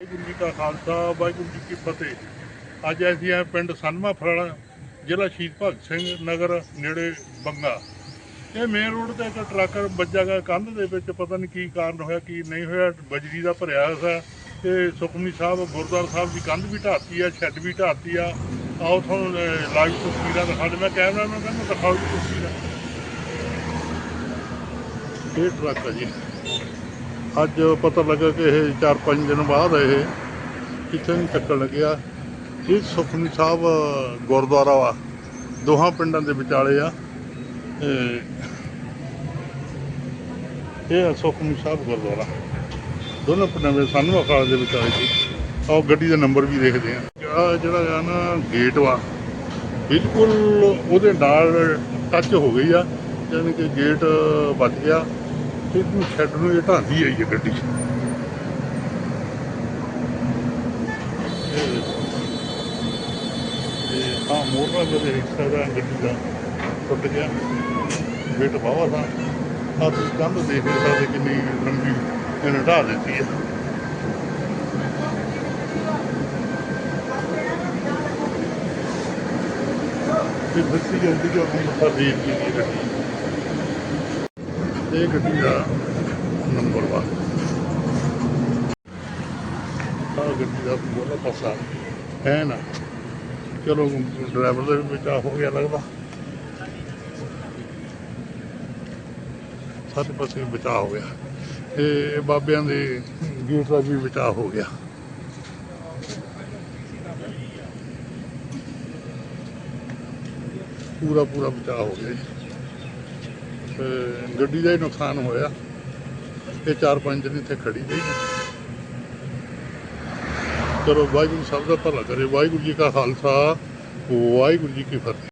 ਵਾਹਿਗੁਰੂ ਜੀ ਕਾ ਖਾਲਸਾ, ਵਾਹਿਗੁਰੂ ਜੀ ਕੀ ਫਤਿਹ। ਅੱਜ ਅਸੀਂ ਆ ਪਿੰਡ ਸਨਮਾ ਫਰਾਲਾ, ਜ਼ਿਲ੍ਹਾ ਸ਼ਹੀਦ ਭਗਤ ਸਿੰਘ ਨਗਰ, ਨੇੜੇ ਬੰਗਾ। ਇਹ ਮੇਨ ਰੋਡ ਤੇ ਇੱਕ ਟਰੱਕ ਗਿਆ ਕੰਧ ਦੇ ਵਿੱਚ, ਪਤਾ ਨਹੀਂ ਕੀ ਕਾਰਨ ਹੋਇਆ, ਕੀ ਨਹੀਂ ਹੋਇਆ, ਬਜਰੀ ਦਾ ਭਰਿਆ ਹੋਇਆ ਤੇ ਸੁਖਮਨੀ ਸਾਹਿਬ, ਗੁਰਦੁਆਰਾ ਸਾਹਿਬ ਦੀ ਕੰਧ ਵੀ ਢਾਤੀ ਆ ਛੱਡ ਵੀ ਢਾਤੀ ਆ। ਆਓ ਤੁਹਾਨੂੰ ਲਾਈਵ ਤਸਵੀਰਾਂ ਦਿਖਾ ਦੇ ਮੈਂ ਕੈਮਰਾ ਮੈਂ ਕਹਿੰਦਾ ਦਿਖਾਓ ਜੀ ਤਸਵੀਰਾਂ। ਇਹ ਟਰੱਕ ਆ ਜੀ। ਅੱਜ ਪਤਾ ਲੱਗਾ ਕਿ ਇਹ 4-5 ਦਿਨ ਬਾਅਦ ਇਹ ਕਿੱਥੇ ਨੂੰ ਚੱਕਣ ਲੱਗਿਆ। ਇਹ ਸੁਖਮਨੀ ਸਾਹਿਬ ਗੁਰਦੁਆਰਾ ਵਾ। ਦੋਹਾਂ ਪਿੰਡਾਂ ਦੇ ਵਿਚਾਲੇ ਆ। ਇਹ ਇਹ ਆ ਸੁਖਮਨੀ ਸਾਹਿਬ ਗੁਰਦੁਆਰਾ। ਦੋਨੋਂ ਪਿੰਡਾਂ ਦੇ ਸਾਨੂੰ ਅਖਾੜ ਦੇ ਵਿਚਾਲੇ ਸੀ। ਆਹ ਗੱਡੀ ਦਾ ਨੰਬਰ ਵੀ ਦੇਖਦੇ ਆ ਆ ਜਿਹੜਾ ਆ ਨਾ ਗੇਟ ਵਾ, ਬਿਲਕੁਲ ਉਹਦੇ ਨਾਲ ਟੱਚ ਹੋ ਗਈ ਆ। ਯਾਨੀ ਕਿ ਗੇਟ ਵੱਜ ਗਿਆ। ਇਹਨੂੰ ਛੱਡ ਨੂੰ ਇਹ ਢਾਂਦੀ ਆਈ ਹੈ ਗੱਡੀ ਇਹ ਆ ਮੋਟਰ ਦੇ ਰਿਕਸ਼ਾ ਦਾ ਗੱਡੀ ਦਾ ਟੁੱਟ ਗਿਆ। ਵੇਟ ਬਾਵਾ ਦਾ ਆ ਤੁਸੀਂ ਕੰਧ ਦੇਖ ਨਹੀਂ ਸਕਦੇ ਕਿੰਨੀ ਲੰਬੀ ਇਹਨੇ ਢਾਹ ਦਿੱਤੀ ਹੈ। ਤੇ ਬੱਸੀ ਜਲਦੀ ਜੋ ਹੁਣ ਦੇਖ ਕੇ ਨਹੀਂ ਰੱਖੀ ਇਹ ਗੱਡੀ ਦਾ ਨੰਬਰ ਵਾ। ਆ ਗੱਡੀ ਦਾ ਬੋਲਾ ਪਾਸਾ ਹੈ ਨਾ ਚਲੋ, ਡਰਾਈਵਰ ਦਾ ਵੀ ਬਚਾਅ ਹੋ ਗਿਆ ਲੱਗਦਾ। ਸਾਰੇ ਪਾਸੇ ਬਚਾਅ ਹੋ ਗਿਆ। ਤੇ ਬਾਬਿਆਂ ਦੇ ਗੇਟ ਦਾ ਵੀ ਬਚਾਅ ਹੋ ਗਿਆ। ਪੂਰਾ ਪੂਰਾ ਬਚਾਅ ਹੋ ਗਿਆ ਤੇ ਗੱਡੀ ਦਾ ਹੀ ਨੁਕਸਾਨ ਹੋਇਆ। ਇਹ ਚਾਰ ਪੰਜ ਦਿਨ ਇੱਥੇ ਖੜੀ ਰਹੀ ਚਲੋ ਵਾਹਿਗੁਰੂ ਸਭ ਦਾ ਭਲਾ ਕਰੇ ਵਾਹਿਗੁਰੂ ਜੀ ਕਾ ਖਾਲਸਾ, ਵਾਹਿਗੁਰੂ ਜੀ ਕੀ ਫਤਿਹ।